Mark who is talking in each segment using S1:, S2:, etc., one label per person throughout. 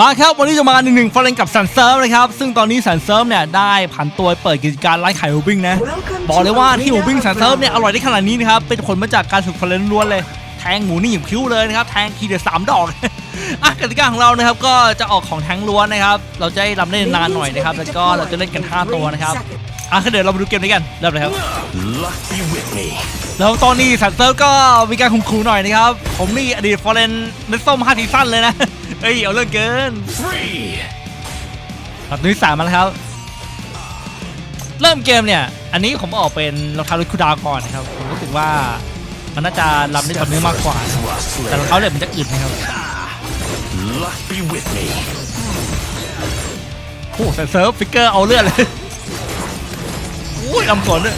S1: มาครับวันนี้จะมาหนึ่งหนึ่งฟอร์เรนกับสันเซิร์ฟนะครับ ซึ่งตอนนี้สันเซิร์ฟเนี่ยได้ผันตัวเปิดกิจการไลฟ์ขายหมูปิ้งนะ บอกเลยว่าที่หมูปิ้งสันเซิร์ฟเนี่ยอร่อยได้ขนาดนี้นะครับ เป็นผลมาจากการฝึกฟอร์เรนล้วนเลย แทงหมูนี่หยิบคิ้วเลยนะครับ แทงทีเดียวสามดอกอะกติกาของเรานะครับก็จะออกของแทงล้วนนะครับ เราจะได้รำได้นานหน่อยนะครับ แล้วก็เราจะเล่นกัน 5 ตัวนะครับ อะก็เดี๋ยวเรามาดูเกมนี้กันเริ่มเลยครับ
S2: Luck be with me.
S1: แล้วตอนนี้สันเซิร์ฟก็มีการคุมคูหน่อยนะครับ ผมนี่อดีตฟอร์เรนเนสส้ม5ซีซั่นเลยนะเฮ้ย เอาเรื่องเกิน
S2: Free.
S1: ตัดนุ้ยสามมาแล้วครับ เริ่มเกมเนี่ย อันนี้ผมออกเป็นรองเท้าลูกคูดาวก่อนนะครับ ผมรู้สึกว่ามันน่าจะรับได้ต่อเนื่องมากกว่า
S2: Thrust
S1: แต่รอง
S2: later.
S1: เท้าเหล็กมันจะอึดนะครับ
S2: Luck be with me.
S1: โอ้โหแต่เซิร์ฟฟิกเกอร์เอาเลือดเลยโอ้ ยลำสวนด้วย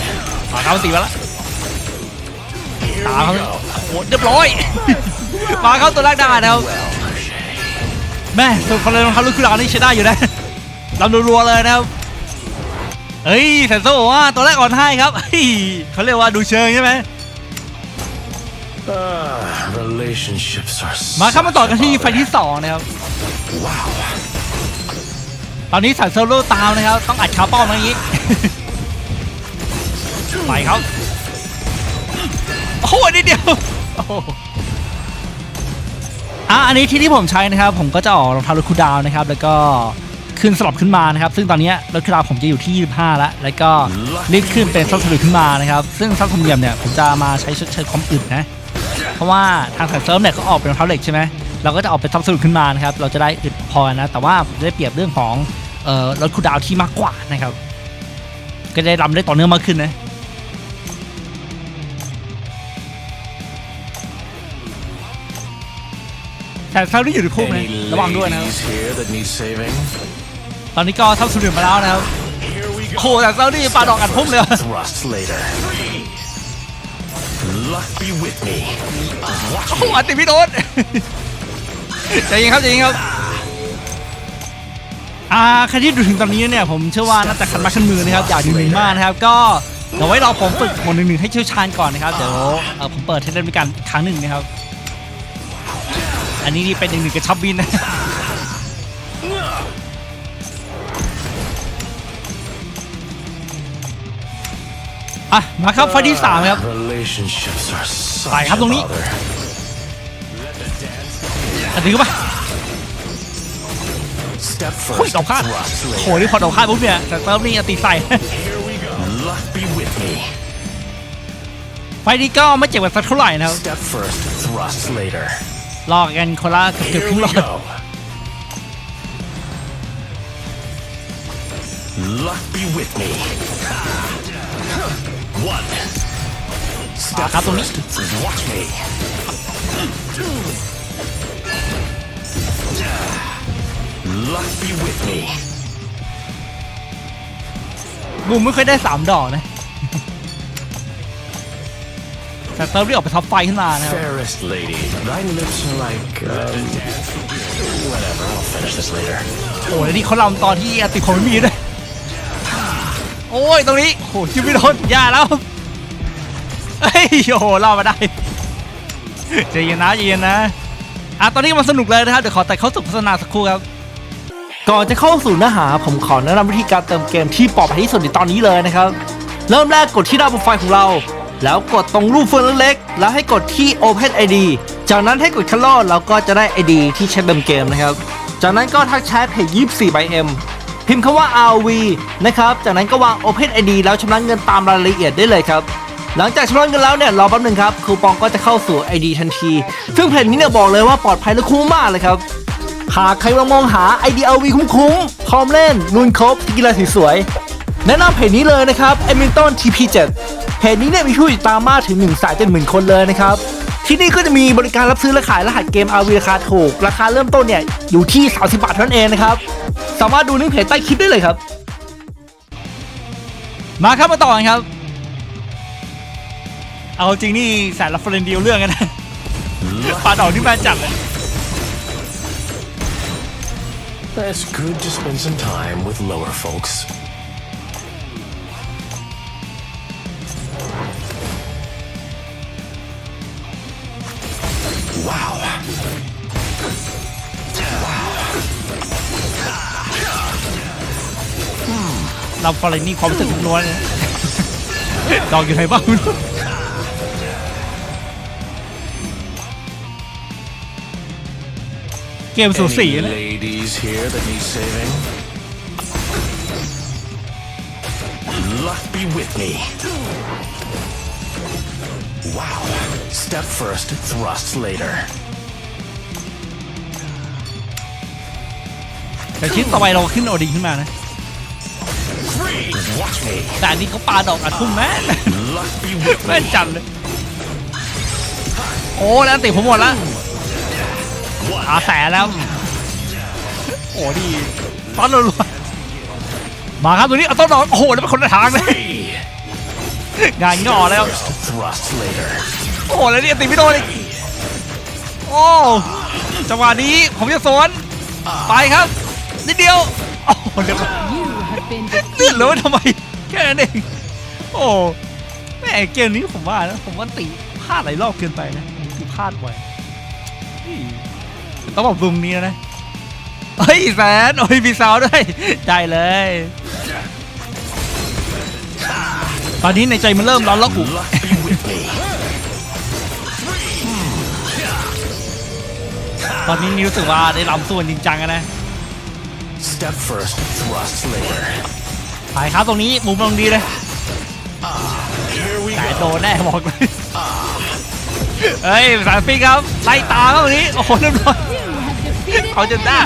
S1: อ่าเข้าตีมาแล้ว
S2: Here
S1: ตามเขา
S2: we go.
S1: โอ้โหเรียบร้อย มาเข้าตัวแรกได้นะครับแม่สุดคนเลยรองเท้าลูกคูดาวนี่ใช้ได้อยู่นะลำรัวๆเลยนะครับเฮ้ยแซนโซบอกว่าตัวแรกอ่อนให้ครับเฮ้ยเขาเรียกว่าดูเชิงใช่ไหม
S2: Ah, relationships are
S1: มาครับมาต่อกันที่
S2: such a
S1: ไฟที่สองนะครับ
S2: bother. Wow.
S1: ตอนนี้สันโซโล่ตามนะครับ ต้องอัดคาร์ป้อมอย่างนี้ ไปครับโอ้โหนิดเดียวอะอันนี้ที่ที่ผมใช้นะครับ ผมก็จะออกรองเท้ารถคูดาวนะครับ แล้วก็ขึ้นสลับขึ้นมานะครับ ซึ่งตอนนี้รถคูดาวผมจะอยู่ที่ 25 แล้ว แล้วก็รีบขึ้นเป็นซับสลิดขึ้นมานะครับ ซึ่งซับสลิดเนี่ยผมจะมาใช้ชดเชยความอึดนะ เพราะว่าทางสายเซิร์ฟเนี่ยก็ออกเป็นรองเท้าเหล็กใช่ไหมเราก็จะออกเป็นซับสลิดขึ้นมานะครับ เราจะได้อึดพอนะ แต่ว่าผมได้เปรียบเรื่องของรถคูดาวที่มากกว่านะครับ ก็ได้รำได้ต่อเนื่องมากขึ้นนะ แต่เซิร์ฟนี่อยู่ในคุกนะ
S2: Any
S1: ระวังด้วยนะครับ
S2: ladies here that need saving?
S1: ตอนนี้ก็ทับสุดมาแล้วนะครับ
S2: Here we
S1: โอ้โหแต่เซิร์ฟนี่ปาดอกอัดพุ่มเลย
S2: Thrust later. Luck be with me. Watch
S1: โอ้โหอัดติดพี่โดนใจเย็นครับใจเย็นครับอ่าใครที่ดูถึงตอนนี้เนี่ยผมเชื่อว่าน่าจะขันมาขึ้นมือนะครับอยากหนึ่งหนึ่งมากนะครับ ก็เดี๋ยวไว้รอผมฝึกหมดหนึ่งหนึ่งให้เชี่ยวชาญก่อนนะครับเดี๋ยวเอ่อผมเปิดให้เล่นด้วยกันอีกครั้งหนึ่งนะครับ อันนี้นี่เป็นหนึ่งหนึ่งกระชับบินนะอะมาครับไฟที่สามครับไปครับตรงนี้
S2: a bother.
S1: อันนี้ก็มา
S2: Step
S1: โอ้ย
S2: first.
S1: ดอกพลาโหนี่พอดอกพลาปุ๊บเนี่ยแต่เติมนี่ตีใส่ไฟล์นี้ก็ไม่เจ็บแบบสักเท่าไหร่นะครับ
S2: Step first. Thrust later.
S1: ลอกกันคนละเกือบ
S2: Here
S1: ครึ่ง
S2: we
S1: หลอด
S2: go. Luck be with me. One.
S1: อ่า
S2: Step
S1: ครับตรงนี้
S2: first. Watch me. Luck be with me.
S1: บูมไม่เคยได้สามดอกนะ แต่เติมนี่ออกไปท็อปไฟขึ้นมานะครับ
S2: Fairest lady, thy lips are like. Um, whatever, I'll finish this later.
S1: โอ้ยแล้วนี่เขาลำตอนที่ติดของไม่มีด้วย โอ้ยตรงนี้โอ้ยจิ้มไม่โดนอย่าแล้ว เฮ้ยโอ้โหรอดมาได้ใจเย็นนะใจเย็นนะอะตอนนี้มันสนุกเลยนะครับ เดี๋ยวขอแต่เข้าสู่โฆษณาสักครู่ครับ ก่อนจะเข้าสู่เนื้อหา ผมขอแนะนำวิธีการเติมเกมที่ปลอดภัยที่สุดในตอนนี้เลยนะครับ เริ่มแรกกดที่หน้าโปรไฟล์ของเรา แล้วกดตรงรูปเฟืองเล็กๆ แล้วให้กดที่ Open ID จากนั้นให้กดคัลลอเราก็จะได้ ID ที่ใช้เติมเกมนะครับ จากนั้นก็ทักแชทเพจ24 by M พิมพ์คำว่า RV นะครับ จากนั้นก็วาง Open ID แล้วชำระเงินตามรายละเอียดได้เลยครับ หลังจากชำระเงินแล้วเนี่ยรอแป๊บนึงครับ คูปองก็จะเข้าสู่ ID ทันที ซึ่งเพจนี้เนี่ยบอกเลยว่าปลอดภัยและคุ้มมากเลยครับ หากใครมามองหา IDLV คุ้มๆ พร้อมเล่นลุนครบกีฬาสวยๆแนะนำเพจนี้เลยนะครับ e m i l t o n TP7 จนี้เนี่ยมีผู้ติดตามมากถึง1นึ่งแสนเจ็ดหมื่นคนเลยนะครับที่นี่ก็จะมีบริการรับซื้อและขายรหัสเกม RV ราคาถูก ราคาเริ่มต้นเนี่ยอยู่ที่ 30 บาทเท่านั้นเองนะครับ สามารถดูลิงก์เพจใต้คลิปได้เลยครับ มาครับมาต่อกันครับ เอาจริงนี่แสนละเฟรนเดียวเรื่องกันนะปาดอกที่แม่จัดเลย
S2: It's good to spend some time with lower folks.
S1: เราฟอร์เรนนี่ความรู้สึกล้วนๆเลยดอกอยู่ไหนบ้างไม่รู้เกมสูสี
S2: Any
S1: นะ
S2: ladies here that need saving? Luck be with me. Wow. Step first, thrust later.
S1: แต่ชิ้นต่อไปเราขึ้นโอดีขึ้นมานะ
S2: Three. Watch me.
S1: แต่อันนี้เขาปาดอกอัดทุ่มแม่น
S2: Luck be with
S1: แม่น
S2: me.
S1: จัดเลยโอ้แล้วอันติผมหมดแล้วอาแสแล้วโอ้ดีตอนรัวๆมาครับตัวนี้เอาต้นดอกโอ้โหแล้วเป็นคนละทางเลย
S2: Three.
S1: งานย่อแล้ว
S2: First, thrust later.
S1: โอ้โหแล้วนี่อันติไม่โดนอีกโอ้จังหวะนี้ผมจะสวนไปครับนิดเดียวโอ้โหเดี๋ยวก่อน
S3: You have been
S1: เลื่อนเลยว่าทำไมแค่นั้นเองโอ้แม่เกมนี้ผมว่านะผมว่าติพลาดหลายรอบเกินไปนะติพลาดบ่อยต้องบอกบุมนี้นะเฮ้ยแสนโอ้ยมีซาวด้วยได้เลย ตอนนี้ในใจมันเริ่มร้อนแล้วอุ
S2: Luck be with me.
S1: ตอนนี้นี่รู้สึกว่าได้ลำส่วนจริงจังนะ
S2: Step first, thrust later.
S1: ไปครับตรงนี้มุมตรงดีเลย
S2: Here we
S1: แต่โด
S2: go.
S1: นแน่บอกเลยเฮ้ยสายฟิกครับ ไล่ตามครับตรงนี้ โอ้โหเรียบร้อย
S3: You have defeated
S1: เอาจนได้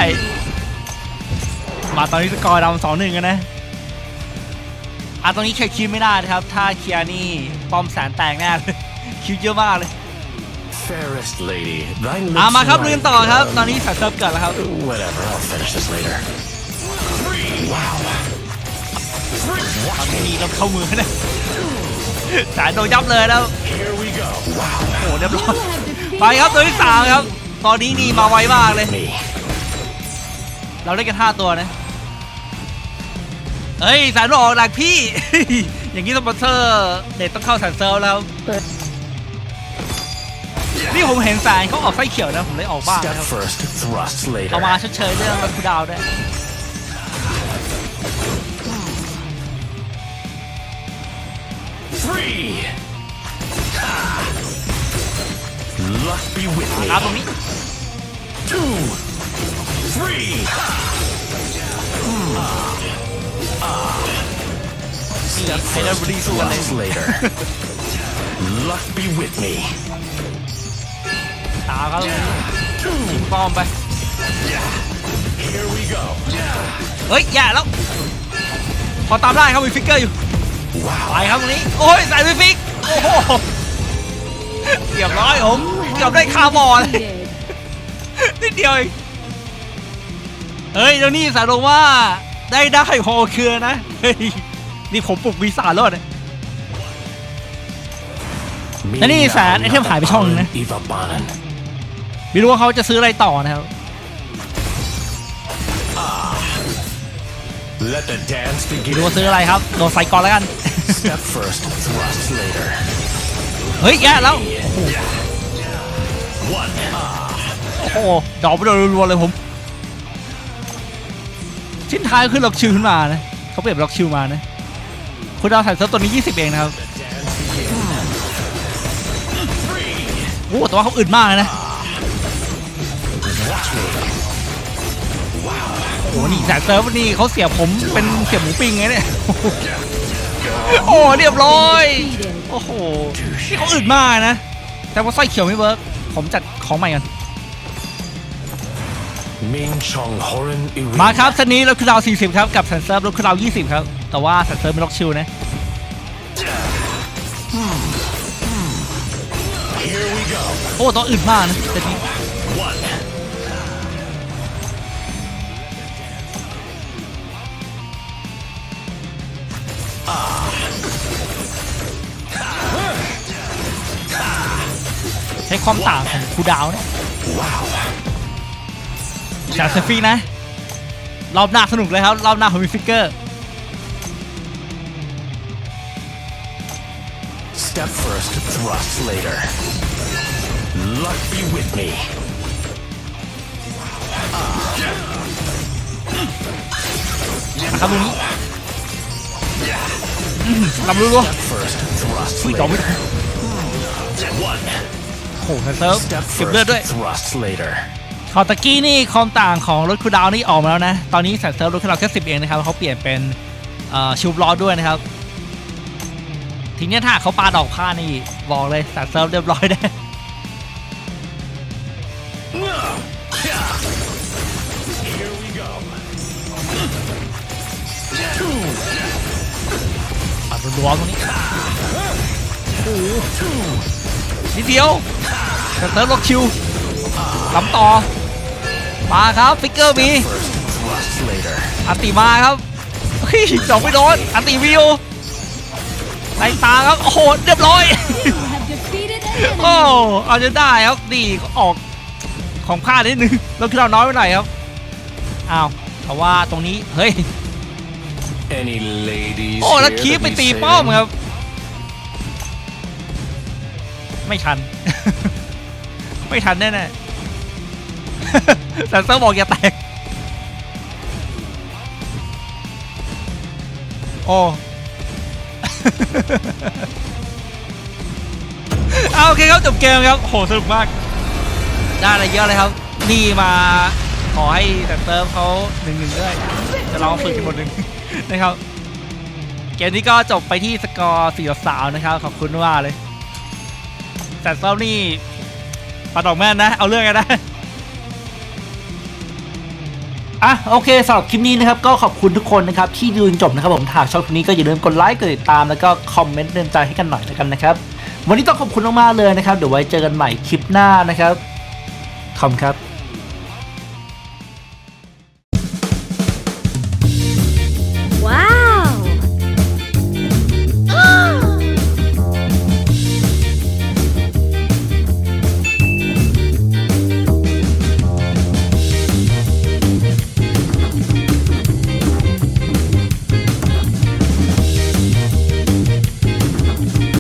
S1: มาตอนนี้สกอร์ดำสองหนึ่งกันนะ อะตรงนี้เคลียร์คิวไม่ได้นะครับ ถ้าเคลียร์นี่ป้อมแสนแตกแน่เลย คิวเยอะมากเลย
S2: Fairest lady, thy
S1: อะ
S2: lips
S1: มาครับ
S2: are
S1: ลุย
S2: like,
S1: กันต่อครับ ตอน
S2: um,
S1: นี้สายเซิร์ฟเกิดแล้วครับ
S2: Whatever, I'll finish this later. Wow.
S1: ตอนนี้เราเข้ามือนะสายโดนยับเลยแล้ว
S2: Here we go. Wow.
S1: โอ้โหเรียบร้อย
S3: You have defeated
S1: ไปครับตัวที่สามครับ ตอนนี้นี่มาไวมากเลย
S2: Me.
S1: เราได้กันห้าตัวนะ เฮ้ยสายโดนออกหลักพี่ อย่างนี้สปอนเซอร์เด็ดต้องเข้าสายเซิร์ฟแล้ว นี่ผมเห็นแสนเขาออกไส้เขียวนะ ผมเลยออกบ้าง
S2: Step
S1: นะครับ
S2: first, thrust
S1: เอามา
S2: later.
S1: ชดเชยเรื่องรัคูดาวด้วย
S2: Three. Luck be with me.
S1: ครับตรงนี้
S2: Two. Three.
S1: นี่
S2: Step
S1: ไฮเดอร์บ
S2: first,
S1: รีสู้กันเลย
S2: thrust later. Luck be with me.
S1: ตามครับตรงนี้ยิงป้อมไปเฮ้ยอย่าแล้วพอตามได้ครับมีฟิกเกอร์อยู่
S2: Wow.
S1: ไปครับตรงนี้โอ้ยใส่ฟิกโอ้โหเกือบร้อยผมเกือบได้คาร์บอนเลนิดเดียวเองเฮ้ยเดี๋ยวนี้สารลงว่าได้ได้โฮเครือนะเฮ้ยนี่ผมปลุกวีซ่าแล้วเนี่ยแล้วนี่แสนไอเทมหายไปช่องนึงนะ ไม่รู้ว่าเขาจะซื้ออะไรต่อนะครับ
S2: Let the dance
S1: ไม่
S2: begin.
S1: รู้ว่าซื้ออะไรครับ โดนใส่ก่อนแล้วกัน
S2: Step first, thrust later.
S1: เฮ้ยแย่แล้ว
S2: One.
S1: โอ้โหดอกไปโดนรัวๆเลยผม ชิ้นท้ายขึ้นล็อกชิวขึ้นมานะเขาเปลี่ยนล็อกชิวมานะ คุณดาวใส่เซิร์ฟตัวนี้ 20 เองนะครับโอ้โหแต่ว่าเขาอึดมากเลยนะ
S2: Watch me.
S1: โอ้โหนี่แสนเซิร์ฟนี่เขาเสียผมเป็นเสียหมูปิ้งไงเนี่ย โอ้เรียบร้อย โอ้โหนี่เขาอึดมากนะ แต่ว่าสร้อยเขียวไม่เวิร์กผมจัดของใหม่กันมาครับเซตนี้เราคือดาว40 ครับ กับแสนเซิร์ฟเราคือดาว20 ครับ แต่ว่าแสนเซิร์ฟเป็นล็อกชิวนะโอ้ต้องอึดมากนะเซตนี้ ช้ความต่างของคูลดาวน์เนี่ย
S2: Wow.
S1: จากเซฟี่นะ รอบหน้าสนุกเลยครับ รอบหน้าผมมีฟิกเกอร์
S2: Step first, thrust later. Luck be with me.
S1: นะครับตรงนี้ลำรู้รู้
S2: First, thrust
S1: อุ้ยจอมไม่ หเซิร์ฟ
S2: Step
S1: เก็บเลือด
S2: first,
S1: ด้วย
S2: thrust later.
S1: คอตะกี้นี่คอมต่างของรถคูลดาวน์นี่ออกมาแล้วนะ ตอนนี้แสนเซิร์ฟรถคูลดาวน์แค่สิบเองนะครับเขาเปลี่ยนเป็นเอ่อชิวบล้อด้วยนะครับ ทีเนี้ยถ้าเขาปาดอกผ้านี่บอกเลยแสนเซิร์ฟเรียบร้อยได้
S2: Here we go.
S1: ปัดรัวๆตรงนี้โอ้โหนิดเดียวแต่ เติร์ดล็อกคิวลำต่อ มาครับฟิกเกอร์มี
S2: First, thrust later.
S1: อันติมาครับเฮ้ยจอกไม่โดนอันติวิวไล่ตาครับ โอ้โห เรียบร้อย
S3: You have defeated an
S1: โอ้
S3: enemy.
S1: เอาจะได้ครับ ดีออกของพลาดนิดนึงแล้วคือเราน้อยไปหน่อยครับ อ้าวแต่ว่าตรงนี้ เฮ้ย
S2: Any ladies
S1: โอ้แล้ว
S2: here
S1: คีบ
S2: to
S1: ไป
S2: be
S1: ตีป้อม
S2: saving?
S1: ครับ ไม่ทัน ไม่ทันแน่ๆแต่เซอร์บอกอย่าแตก โอ้ เอาโอเคครับจบเกมครับ โหสนุกมาก ได้อะไรเยอะเลยครับ นี่มาขอให้แต่เซิร์ฟเขาหนึ่งหนึ่งด้วยจะลองฝึกกันหมดหนึ่งนะครับ เกมนี้ก็จบไปที่สกอร์4ต่อ3นะครับ ขอบคุณว่าเลยแต่เซิร์ฟนี่ ปัดออกแม่นนะ เอาเรื่องกันนะอะโอเคสำหรับคลิปนี้นะครับก็ขอบคุณทุกคนนะครับที่ดูจนจบนะครับผมถ้าชอบคลิปนี้ก็อย่าลืมกดไลค์กดติดตามแล้วก็คอมเมนต์เตือนใจให้กันหน่อยแล้วกันนะครับ วันนี้ต้องขอบคุณมากๆเลยนะครับเดี๋ยวไว้เจอกันใหม่คลิปหน้านะครับขอบคุณครับ